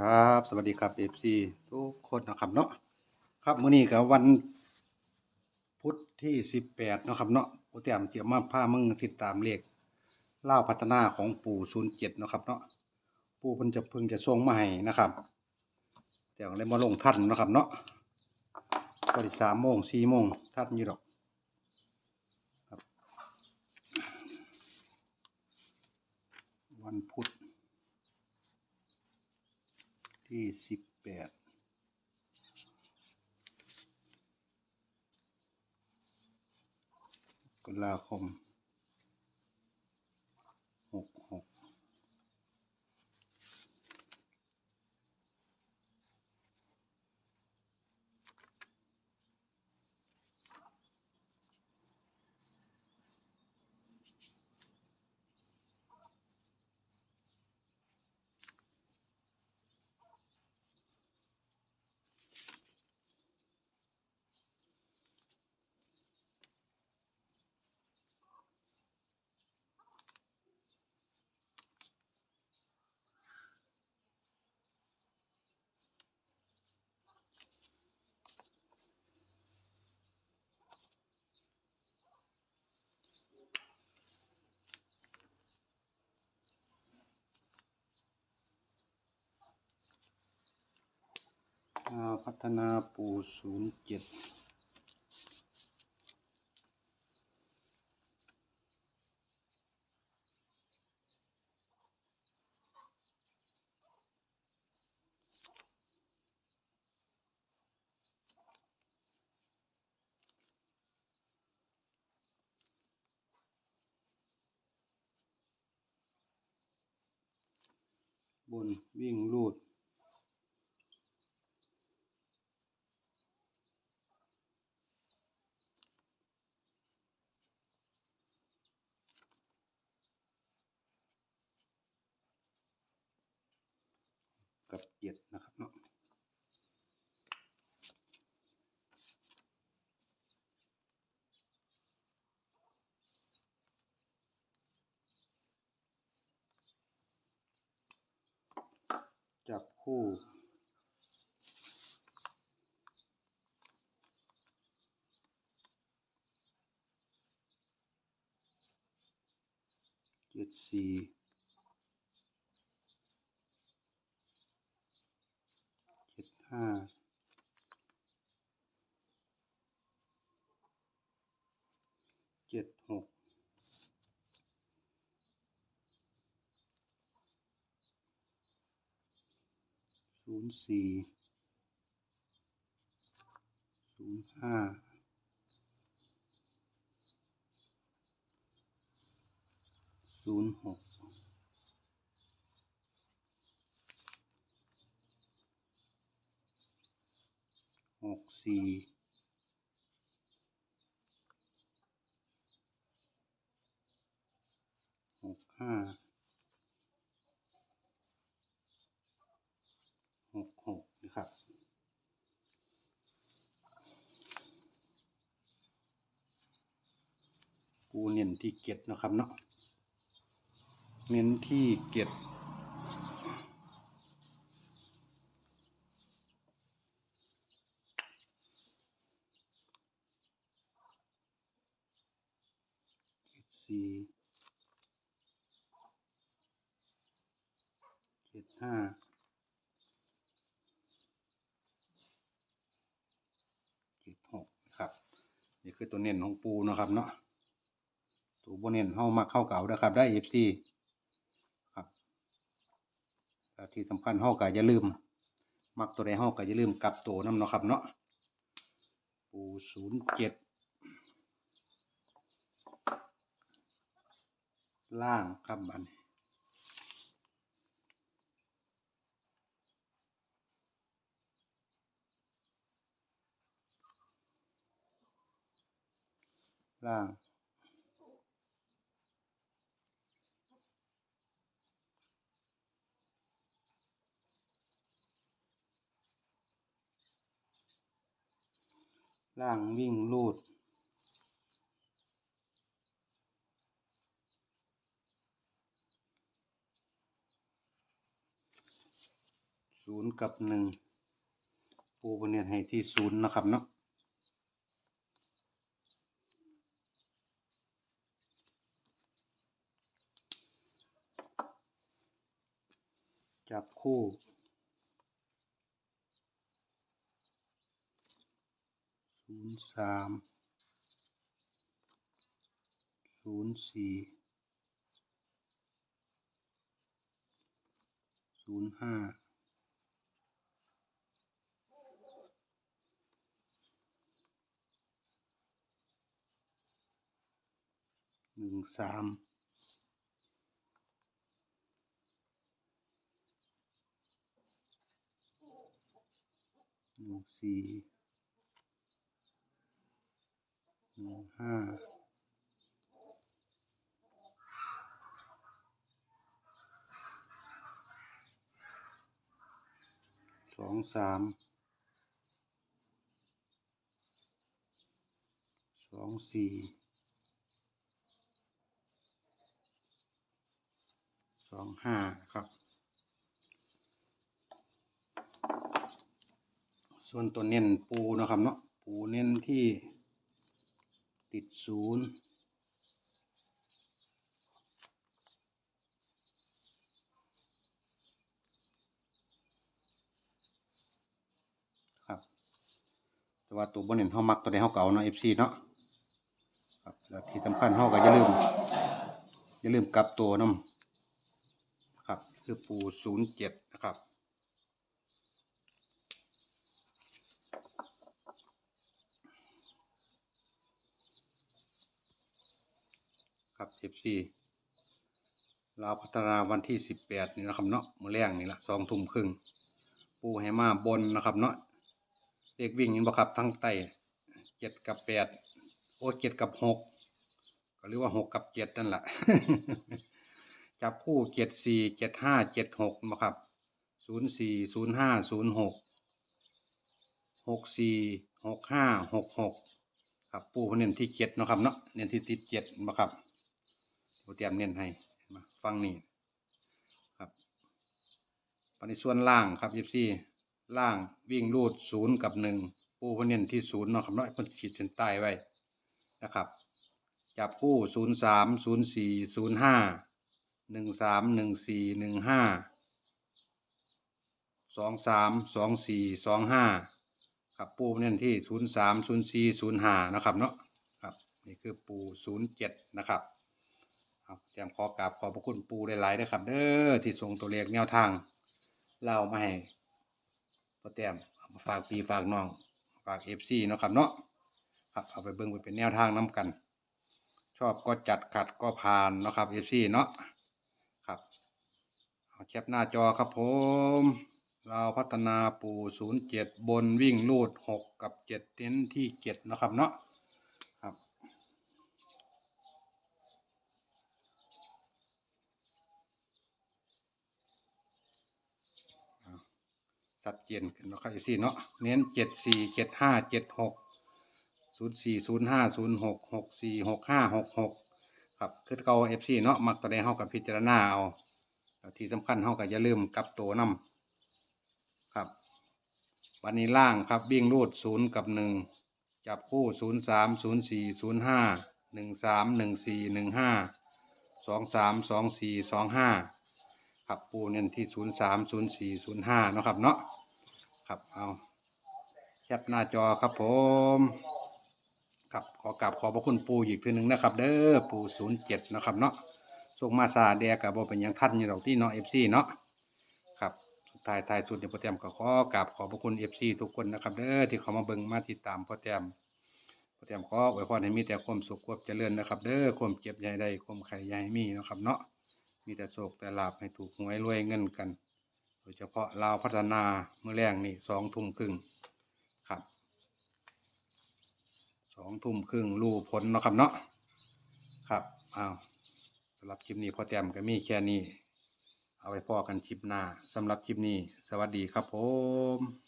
ครับ สวัสดีครับ FC ทุกคนนะครับเนาะครับมื้อนี้ก็วันพุธที่18เนาะครับเนาะโปรแกรมเตียมมาพามึงติดตามเลขเล่าพัฒนาของปู่07เจ็ดนาะครับเนาะปู่เพิ่นจะเพิ่งจะส่งมาให้นะครับแต่เลยมาลงทันนะครับเนาะก็ได้3โมง4โมงทันอยู่ดอกวันพุธ ที่สิบแปดกลาคม พัฒนาปูศูนย์เจ็ดบนวิ่งลูด กับเจ็ดนะครับเนาะจับคู่เจ็ดสี่ เจ็ดห้าเจ็ดหกศูนย์สี่ศูนย์ห้าศูนย์หก สี่หกห้าหกหกนะครับกูเน้นที่เก็ดนะครับเนาะเน้นที่เก็ด สี่เจ็ดห้าเจ็ดหกนะครับ นี่คือตัวเน้นของปูนะครับเนาะตัวบนเน้นเข้ามักเข้าเก่านะครับ ได้เอฟซีครับแล้วที่สำคัญเข้าก็อย่าลืม มักตัวใดเข้าก็อย่าลืมกลับตัวน้ำเนาะครับเนาะปูศูนย์เจ็ด ล่างครับบันล่างล่างวิ่งลูด ศูนย์กับหนึ่งปูเพิ่นเน้นให้ที่ศูนย์นะครับเนาะจับคู่ศูนย์สามศูนย์สี่ศูนย์ห้า หนึ่งสามหนึ่งสี่หนึ่งห้าสองสามสองสี่ องห้าครับ ส่วนตัวเน้นปูนะครับเนาะปูเน้นที่ติดศูนย์ครับแต่ว่าตัวบนเน้นเฮามักตัวใดเฮาเก่าเนาะ FC เนาะครับแล้วที่สำคัญเฮาก็อย่าลืมอย่าลืมกลับตัวนํครับ คือปูศูนย์เจ็ดนะครับ ครับ FC ลาวพัฒนาวันที่สิบแปดนี่นะครับเนาะมือแรงนี่ละสองทุ่มครึ่ง ปูให้มาบนนะครับเนาะเลขวิ่งเห็นบ่ครับทั้งไตเจ็ดกับแปดโอ้เจ็ดกับหกก็หรือว่าหกกับเจ็ดนั่นแหละ จับคู่เจ็ดสี่เจ็ดห้าเจ็ดหกมาครับศูนย์สี่ศูนย์ห้าศูนย์หกหกสี่หกห้าหกหกครับปูเนเน้นที่เจ็ดนะครับเนาะเน้นที่ติดเจ็ดมาครับปูเตรียมเน้นให้มาฟังนี่ครับปฏิส่วนล่างครับยี่สี่ล่างวิ่งรูดศูนย์กับหนึ่งปูเนเน้นที่ศูนย์เนาะครับเนาะเพิ่นขีดเส้นใต้ไว้นะครับ จับคู่ศูนย์สามศูนย์สี่ศูนย์ห้า หนึ่งสามหนึ่งสี่หนึ่งห้าสองสามสองสี่สองห้าครับปูเน้นที่ศูนย์สามศูนย์สี่ศูนย์ห้านะครับเนาะครับนี่คือปูศูนย์เจ็ดนะครับครับเตียมขอกราบขอบพระคุณปูหลายๆนะครับ เด้อที่ส่งตัวเลขแนวทางเล่ามาให้พ่อแต้มมาฝากปีฝากน้องฝากเอฟซีเนาะครับเนาะครับเอาไปเบิ่งไปเป็นแนวทางน้กัน ชอบก็จัดขัดก็ผ่านนะครับเอฟซีเนาะ แคปหน้าจอครับผม เราพัฒนาปูศูนย์เจ็ดบนวิ่งลูดหกกับเจ็ดเน้นที่เจ็ดนะครับเนาะครับเอาชัดเจนขึ้นนะครับเอฟซีเนาะเน้นเจ็ดสี่เจ็ดห้าเจ็ดหกศูนย์สี่ศูนย์ห้าศูนย์หกหกสี่หกห้าหกหกครับคือเก่าเอฟซีเนาะมักตัวใดเฮากับพิจารณาเอา แล้วที่สำคัญเฮาก็อย่าลืมกลับตัวนํครับ วันนี้ล่างครับวิ่งรูดศูนย์กับหนึ่งจับคู่ศูนย์สามศูนย์สี่ศูนย์ห้าหนึ่งสามหนึ่งสี่หนึ่งห้าสองสามสองสี่สองห้าครับปูเน้นที่ศูนย์สามศูนย์สี่ศูนย์ห้าเนาะครับเนาะครับเอาแคปหน้าจอครับผมครับขอกราบขอบพระคุณปูอีกทีหนึ่งนะครับ เด้อปูศูนย์เจ็ดนะครับเนาะ ส่งมาซาเดียกับบ่เป็นยังทันอยู่ดอกที่เนาะเอฟซีเนาะครับสุดท้ายท้ายสุดเนี่ยพ่อแต้มก็ขอกราบขอบพระคุณเอฟซีทุกคนนะครับเด้อที่เขามาเบิ่งมาติดตามพ่อแต้มพ่อแต้มขออวยพรให้มีแต่ความสุขความเจริญนะครับ เด้อความเจ็บใหญ่ได้ความไข่ใหญ่มีนะครับ เนาะมีแต่โศกแต่ลาบให้ถูกหวยรวยเงินกัน โดยเฉพาะลาวพัฒนาเมื่อแรงนี่สองทุ่มครึ่งครับสองทุ่มครึ่งรูผลนะครับเนาะครับอ้าวำหรับคลิปนี้พอแต้มก็มีแค่นี้ เอาไว้พอกันคลิปหน้าสำหรับคลิปนี้ สวัสดีครับผม